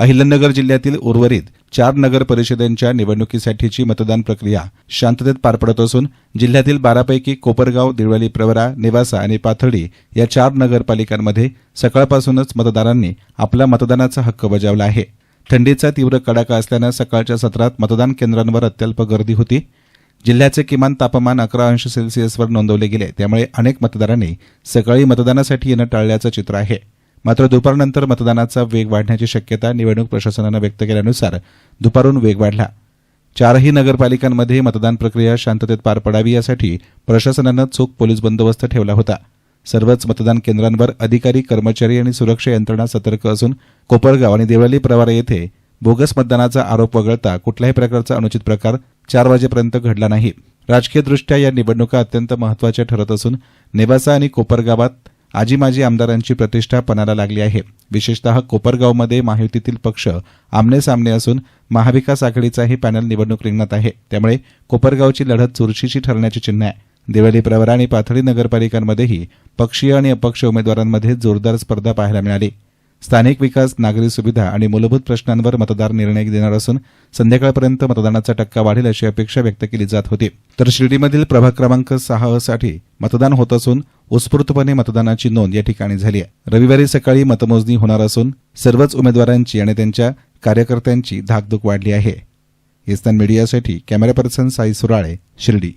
अहिल्यानगर जिल्ह्यातील उर्वरित चार नगर परिषदांच्या निवडणुकीसाठीची मतदान प्रक्रिया शांततेत पार पडत असून जिल्ह्यातील बारापैकी कोपरगाव दिळवली प्रवरा नेवासा आणि पाथर्डी या चार नगरपालिकांमध्ये सकाळपासूनच मतदारांनी आपला मतदानाचा हक्क बजावला आहे. थंडीचा तीव्र कडाका असल्यानं सकाळच्या सत्रात मतदान केंद्रांवर अत्यल्प गर्दी होती. जिल्ह्याचे किमान तापमान अकरा अंश सेल्सिअसवर नोंदवले गेले त्यामुळे अनेक मतदारांनी सकाळी मतदानासाठी येणं टाळल्याचं चित्र आहे. मात्र दुपारनंतर मतदानाचा वेग वाढण्याची शक्यता निवडणूक प्रशासनानं व्यक्त केल्यानुसार दुपारून वेग वाढला. चारही नगरपालिकांमध्ये मतदान प्रक्रिया शांततेत पार पडावी यासाठी प्रशासनानं चोख पोलीस बंदोबस्त ठेवला होता. सर्वच मतदान केंद्रांवर अधिकारी कर्मचारी आणि सुरक्षा यंत्रणा सतर्क असून कोपरगाव आणि देवळाली प्रवारा येथे बोगस मतदानाचा आरोप वगळता कुठल्याही प्रकारचा अनुचित प्रकार चार वाजेपर्यंत घडला नाही. राजकीयदृष्ट्या या निवडणुका अत्यंत महत्त्वाच्या ठरत असून नेवासा आणि कोपरगावात आजी माजी आमदारांची प्रतिष्ठा पणाला लागली आहे. विशेषतः कोपरगावमध्ये महायुतीतील पक्ष आमने सामने असून महाविकास आघाडीचाही पॅनल निवडणूक रिंगणात आहे. त्यामुळे कोपरगावची लढत चुरशीची ठरण्याची चिन्ह आहे. देवली प्रवरा आणि पाथडी नगरपालिकांमध्येही पक्षीय आणि अपक्ष उमेदवारांमध्ये जोरदार स्पर्धा पाहायला मिळाली. स्थानिक विकास नागरी सुविधा आणि मूलभूत प्रश्नांवर मतदार निर्णय देणार असून संध्याकाळपर्यंत मतदानाचा टक्का वाढेल अशी अपेक्षा व्यक्त केली जात होती. तर शिर्डीमधील प्रभाग क्रमांक सहा साठी मतदान होत असून उत्स्फूर्तपणे मतदानाची नोंद या ठिकाणी झाली आहे. रविवारी सकाळी मतमोजणी होणार असून सर्वच उमेदवारांची आणि त्यांच्या कार्यकर्त्यांची धाकधूक वाढली आहे. इस्तान मीडियासाठी कॅमेरा पर्सन साई सुराळे शिर्डी.